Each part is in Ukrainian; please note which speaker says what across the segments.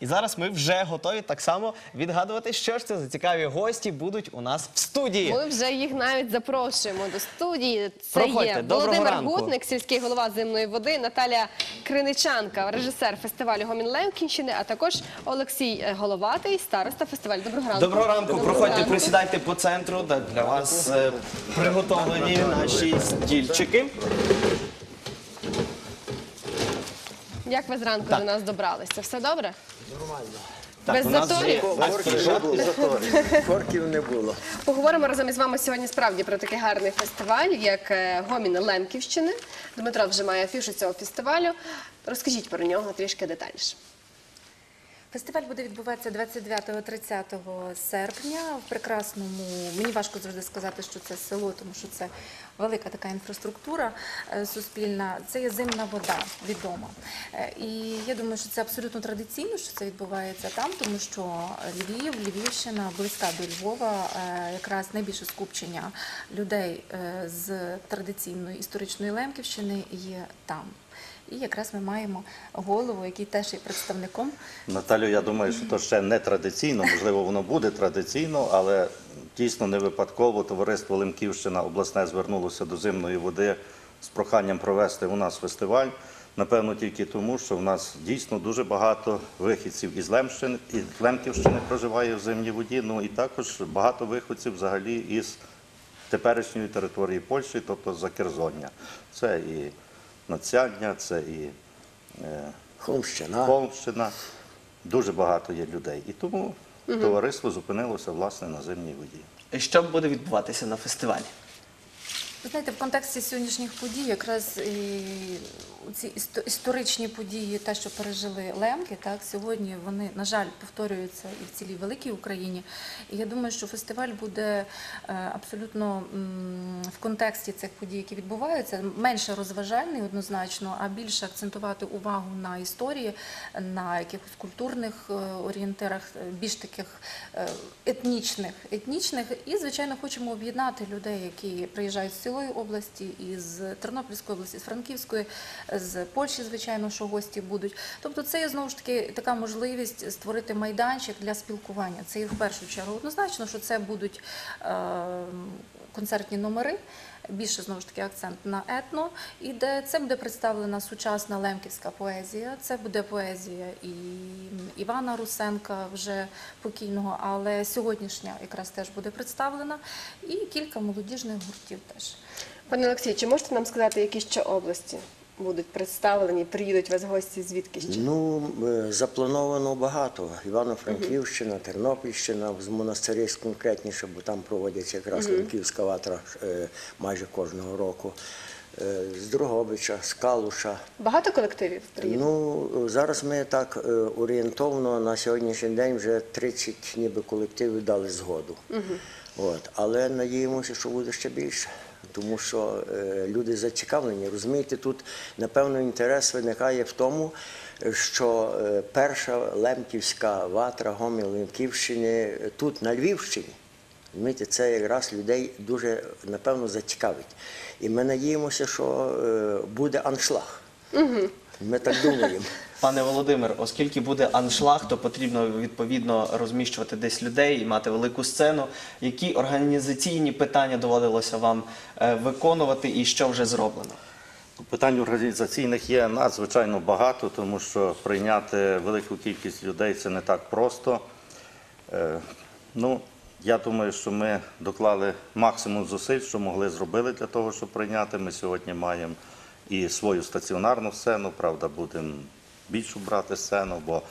Speaker 1: І зараз ми вже готові так само відгадувати, що ж це за цікаві гості будуть у нас в студії.
Speaker 2: Ми вже їх навіть запрошуємо до студії. Це
Speaker 1: Проходьте.
Speaker 2: є
Speaker 1: Доброго
Speaker 2: Володимир
Speaker 1: ранку.
Speaker 2: Гутник, сільський голова земної води, Наталя Криничанка, режисер фестивалю Гомін Лемкінщини, а також Олексій е, Головатий, староста фестивалю. Доброго ранку.
Speaker 1: Доброго ранку, проходьте, присідайте по центру. де Для вас е, приготовлені наші стільчики.
Speaker 2: Як ви зранку до нас добралися? Все добре?
Speaker 1: Так,
Speaker 2: Без заторів?
Speaker 3: Корків не було. Корків не було.
Speaker 2: Поговоримо разом із вами сьогодні справді про такий гарний фестиваль, як е, Гомін Лемківщини. Дмитро вже має афішу цього фестивалю. Розкажіть про нього трішки детальніше.
Speaker 4: Фестиваль буде відбуватися 29-30 серпня в прекрасному. Мені важко завжди сказати, що це село, тому що це велика така інфраструктура е, суспільна. Це є зимна вода відома. Е, І я думаю, що це абсолютно традиційно, що це відбувається там, тому що Львів, Львівщина близька до Львова, е, якраз найбільше скупчення людей з традиційної історичної Лемківщини є там. І якраз ми маємо голову, який теж є представником
Speaker 5: Наталю, я думаю, що то ще не традиційно, можливо, воно буде традиційно, але дійсно не випадково товариство Лемківщина обласне звернулося до зимної води з проханням провести у нас фестиваль. Напевно, тільки тому, що в нас дійсно дуже багато вихідців із Лемщини, із Лемківщини проживає в зимній воді. Ну і також багато виходців взагалі із теперішньої території Польщі, тобто з Закерзоння. Це і Нацядня, це і е,
Speaker 3: Холмщина.
Speaker 5: Холмщина. Дуже багато є людей. І тому товариство зупинилося власне на зимній воді.
Speaker 1: І Що буде відбуватися на фестивалі?
Speaker 4: Ви знаєте, в контексті сьогоднішніх подій, якраз і ці істо- історичні події, те, що пережили лемки, так сьогодні вони, на жаль, повторюються і в цілій великій Україні. І я думаю, що фестиваль буде е, абсолютно в контексті цих подій, які відбуваються, менше розважальний однозначно, а більше акцентувати увагу на історії, на якихось культурних е, орієнтирах, е, більш таких етнічних, етнічних. І, звичайно, хочемо об'єднати людей, які приїжджають з цілої області, із Тернопільської області, з Франківської, з Польщі, звичайно, що гості будуть. Тобто, це є знову ж таки така можливість створити майданчик для спілкування. Це і в першу чергу. Однозначно, що це будуть е, концертні номери. Більше знову ж таки акцент на етно, і де це буде представлена сучасна лемківська поезія. Це буде поезія і Івана Русенка, вже покійного, але сьогоднішня якраз теж буде представлена, і кілька молодіжних гуртів теж.
Speaker 2: Пане Олексій, чи можете нам сказати, які ще області будуть представлені, приїдуть вас гості звідки ще?
Speaker 3: Ну, е, заплановано багато. Івано-Франківщина, Тернопільщина, з монастирів конкретніше, бо там проводяться якраз Франківська ватра е, майже кожного року. Е, З Дрогобича, з Калуша.
Speaker 2: Багато колективів приїде?
Speaker 3: Ну, зараз ми так орієнтовно на сьогоднішній день вже 30 ніби колективів дали згоду. От. Але надіємося, що буде ще більше. Тому що е, люди зацікавлені. Розумієте, тут, напевно, інтерес виникає в тому, що е, перша лемківська ватра Гомін Лемківщини е, тут, на Львівщині. Розумієте, це якраз людей дуже, напевно, зацікавить. І ми надіємося, що буде аншлаг. Ми так думаємо.
Speaker 1: Пане Володимир, оскільки буде аншлаг, то потрібно відповідно розміщувати десь людей і мати велику сцену. Які організаційні питання доводилося вам е, виконувати і що вже зроблено?
Speaker 5: Питань організаційних є надзвичайно багато, тому що прийняти велику кількість людей це не так просто. Е, Ну, я думаю, що ми доклали максимум зусиль, що могли зробити для того, щоб прийняти. Ми сьогодні маємо і свою стаціонарну сцену, правда, будемо більшу брати сцену, бо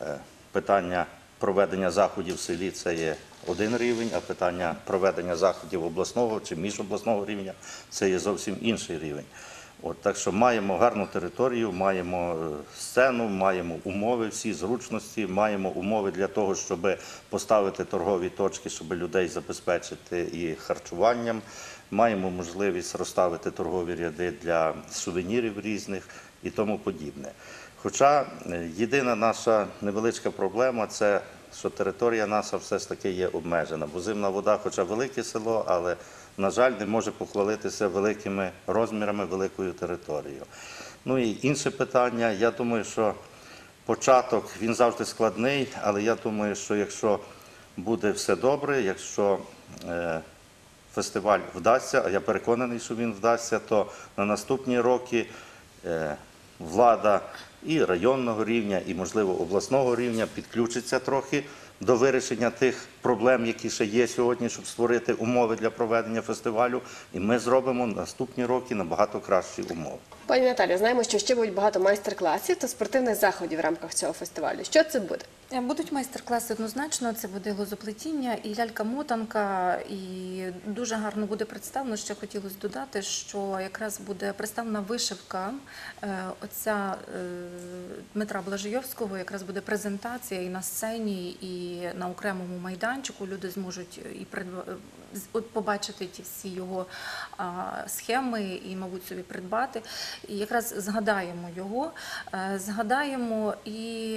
Speaker 5: е, питання проведення заходів в селі це є один рівень, а питання проведення заходів обласного чи міжобласного рівня це є зовсім інший рівень. От, так що маємо гарну територію, маємо е, сцену, маємо умови, всі зручності, маємо умови для того, щоб поставити торгові точки, щоб людей забезпечити і харчуванням. Маємо можливість розставити торгові ряди для сувенірів різних і тому подібне. Хоча е, єдина наша невеличка проблема це що територія наша все ж таки є обмежена, бо зимна вода, хоча велике село, але, на жаль, не може похвалитися великими розмірами, великою територією. Ну і інше питання, я думаю, що початок він завжди складний, але я думаю, що якщо буде все добре, якщо е, фестиваль вдасться, а я переконаний, що він вдасться, то на наступні роки е, влада і районного рівня, і, можливо, обласного рівня підключиться трохи до вирішення тих проблем, які ще є сьогодні, щоб створити умови для проведення фестивалю. І ми зробимо наступні роки набагато кращі умови.
Speaker 2: Пані Наталі, знаємо, що ще будуть багато майстер-класів та спортивних заходів в рамках цього фестивалю. Що це буде?
Speaker 4: Е, Будуть майстер-класи однозначно, це буде лозоплетіння і лялька-мотанка, і дуже гарно буде представлено. Ще хотілося додати, що якраз буде представлена вишивка е, отця е, Дмитра Блажийовського, якраз буде презентація і на сцені, і на окремому майданчику. Люди зможуть і побачити ті всі його схеми і, мабуть, собі придбати. І якраз згадаємо його, е, згадаємо і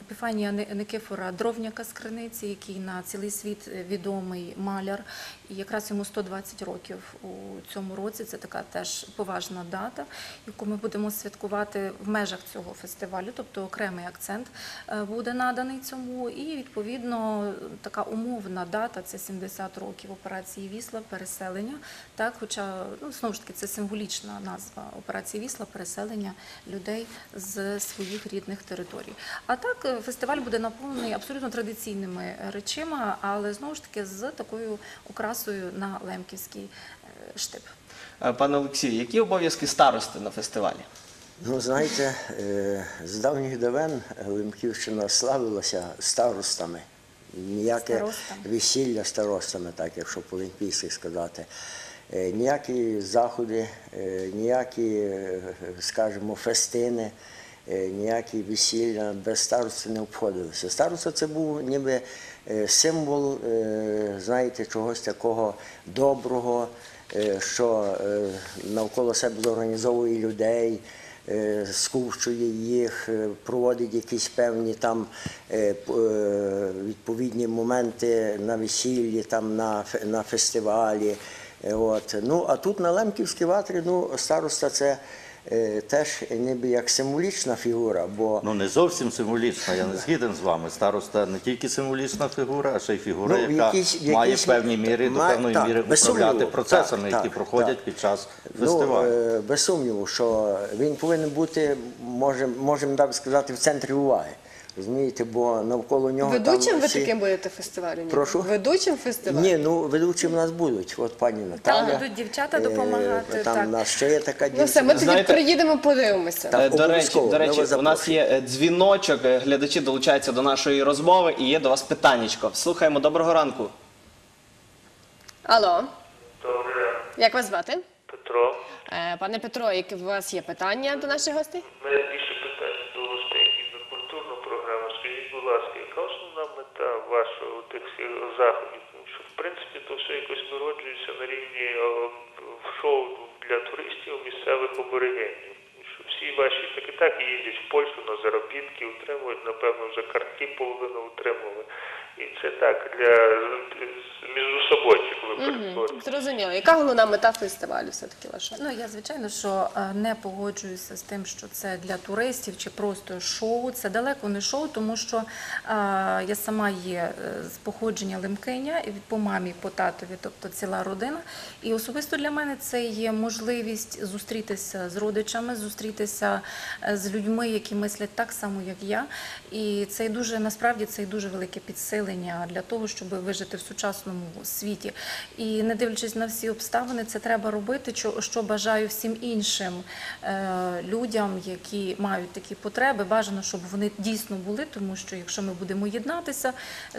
Speaker 4: Епіфанія Ни- Никифора Дровняка з Криниці, який на цілий світ відомий маляр. І якраз йому 120 років у цьому році. Це така теж поважна дата, яку ми будемо святкувати в межах цього фестивалю, тобто окремий акцент е, буде наданий цьому. І відповідно така умовна дата це 70 років операції Вісла, переселення. Так, хоча ну знову ж таки це символічна назва операції Вісла, переселення людей з своїх рідних територій. А так е, фестиваль буде наповнений абсолютно традиційними речима, але знову ж таки з такою окрасою на лемківський е, штип.
Speaker 1: Е, Пане Олексію, які обов'язки старости на фестивалі?
Speaker 3: Ну, знаєте, з давніх давен Лемківщина славилася старостами. Ніяке
Speaker 4: Старостами.
Speaker 3: весілля старостами, так якщо по-олімпійськи сказати. Е, Ніякі заходи, е, ніякі, е, скажімо, фестини, ніякі весілля без старости не обходилися. Староста це був ніби символ, знаєте, чогось такого доброго, що навколо себе зорганізовує людей, скупчує їх, проводить якісь певні там відповідні моменти на весіллі, там на, на фестивалі. Е, От. Ну, а тут на Лемківській ватрі ну, староста це е, теж ніби як символічна фігура, бо
Speaker 5: Ну не зовсім символічна, я не згіден з вами. Староста не тільки символічна фігура, а ще й фігура,
Speaker 3: Ну,
Speaker 5: яка
Speaker 3: в
Speaker 5: має в певній мірі до певної
Speaker 3: так,
Speaker 5: міри управляти процесами,
Speaker 3: Так,
Speaker 5: які
Speaker 3: так,
Speaker 5: проходять
Speaker 3: так.
Speaker 5: під час фестивалю.
Speaker 3: Ну, е, без сумніву, що він повинен бути, може, можемо так сказати, в центрі уваги. Розумієте, бо навколо нього.
Speaker 2: Ведучим
Speaker 3: там
Speaker 2: ви
Speaker 3: всі-
Speaker 2: таким будете фестивалю? ні?
Speaker 3: Прошу?
Speaker 2: Ведучим фестивалю?
Speaker 3: Ні, ну ведучі в нас будуть. От пані Наталя.
Speaker 4: будуть дівчата
Speaker 3: е,
Speaker 4: допомагати,
Speaker 3: Там
Speaker 4: так.
Speaker 3: нас ще є така
Speaker 2: Ну все, ми тоді
Speaker 1: Знаєте-
Speaker 2: приїдемо, подивимося.
Speaker 3: Так,
Speaker 1: Е, До речі,
Speaker 3: обов'язково,
Speaker 1: до
Speaker 3: ми
Speaker 1: речі,
Speaker 3: вас
Speaker 1: у нас
Speaker 3: запрошуємо.
Speaker 1: є е, дзвіночок, е, глядачі долучаються до нашої розмови і є до вас питаннячко. Слухаємо, доброго ранку.
Speaker 2: Алло,
Speaker 6: Добре,
Speaker 2: як вас звати?
Speaker 6: Петро.
Speaker 2: Е, Пане Петро, які у вас є питання до наших гостей?
Speaker 6: У мене більше питань до гостей і на культурну програму. Скажіть, будь ласка, яка основна мета вашого тих всіх заходів? Тому що, в принципі, то все якось народжується на рівні о, шоу для туристів місцевих оберегенів. Що всі ваші так і так їздять в Польщу на заробітки, утримують, напевно, вже картки половину утримували. І це так для.
Speaker 2: Зрозуміло. Яка головна мета фестивалю все-таки ваша?
Speaker 4: Ну я звичайно, що е, не погоджуюся з тим, що це для туристів чи просто шоу. Це далеко не шоу, тому що е, я сама є е, з походження лемкиня і по мамі, по татові, тобто ціла родина. І особисто для мене це є можливість зустрітися з родичами, зустрітися з людьми, які мислять так само, як я. І це дуже насправді це дуже велике підсилення для того, щоб вижити в сучасному світі. І не дивлячись на всі обставини, це треба робити, що, бажаю всім іншим е, людям, які мають такі потреби. Бажано, щоб вони дійсно були, тому що якщо ми будемо єднатися,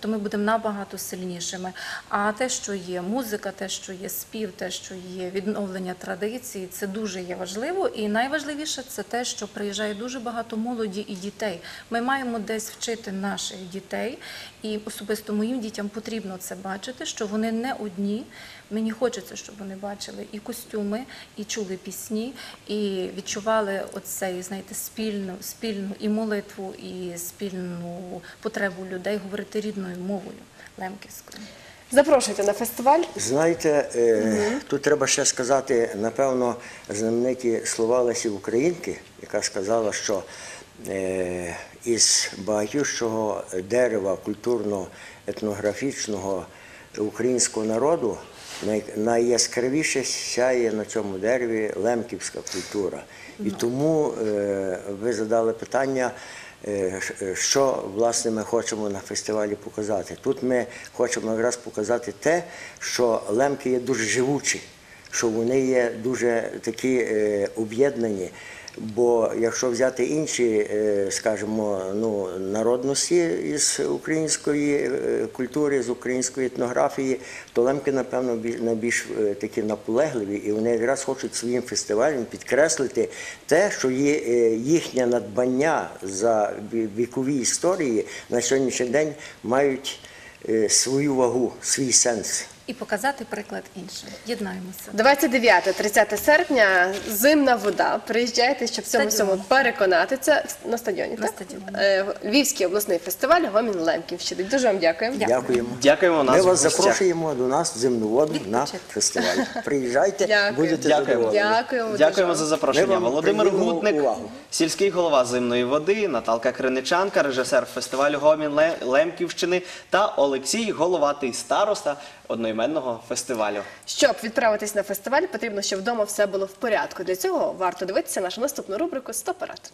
Speaker 4: то ми будемо набагато сильнішими. А те, що є музика, те, що є спів, те, що є відновлення традицій, це дуже є важливо. І найважливіше це те, що приїжджає дуже багато молоді і дітей. Ми маємо десь вчити наших дітей, і особисто моїм дітям потрібно це бачити, що вони не одні. Мені хочеться, щоб вони бачили і костюми, і чули пісні, і відчували оцей, знаєте, спільну, спільну і молитву, і спільну потребу людей говорити рідною мовою лемківською.
Speaker 2: Запрошуйте на фестиваль.
Speaker 3: Знаєте, е, тут треба ще сказати, напевно, знамениті слова Лесі Українки, яка сказала, що е, із багатющого дерева культурно-етнографічного українського народу най- найяскравіше сяє на цьому дереві лемківська культура. І тому е, ви задали питання. е, е, Що власне ми хочемо на фестивалі показати? Тут ми хочемо якраз показати те, що лемки є дуже живучі, що вони є дуже такі е, об'єднані. Бо якщо взяти інші, е, скажімо, ну, народності із української е, культури, з української етнографії, то лемки, напевно, бі- найбільш е, такі наполегливі, і вони якраз хочуть своїм фестивалем підкреслити те, що їхнє надбання за вікові історії на сьогоднішній день мають свою вагу, свій сенс.
Speaker 4: І показати приклад іншим. Єднаємося.
Speaker 2: 29-30 серпня зимна вода. Приїжджайте, щоб в цьому всьому переконатися на стадіоні.
Speaker 4: На
Speaker 2: так?
Speaker 4: стадіоні.
Speaker 2: Е, Львівський обласний фестиваль Гомін Лемківщини. Дуже вам дякуємо.
Speaker 3: Дякуємо.
Speaker 1: Дякуємо нас
Speaker 3: Ми
Speaker 1: в
Speaker 3: вас
Speaker 1: гостях.
Speaker 3: запрошуємо до нас в земну воду на
Speaker 4: Відпочити.
Speaker 3: фестиваль. Приїжджайте,
Speaker 2: Дякую.
Speaker 3: будете
Speaker 1: Дякуємо.
Speaker 3: задоволені.
Speaker 2: Дякуємо.
Speaker 1: Дякуємо за запрошення.
Speaker 3: Вам
Speaker 1: Володимир
Speaker 3: приділимо
Speaker 1: Гутник,
Speaker 3: увагу.
Speaker 1: сільський голова зимної води, Наталка Криничанка, режисер фестивалю Гомін Ле- Лемківщини та Олексій Головатий староста одноіменного фестивалю.
Speaker 2: Щоб відправитись на фестиваль, потрібно, щоб вдома все було в порядку. Для цього варто дивитися нашу наступну рубрику «100 порад».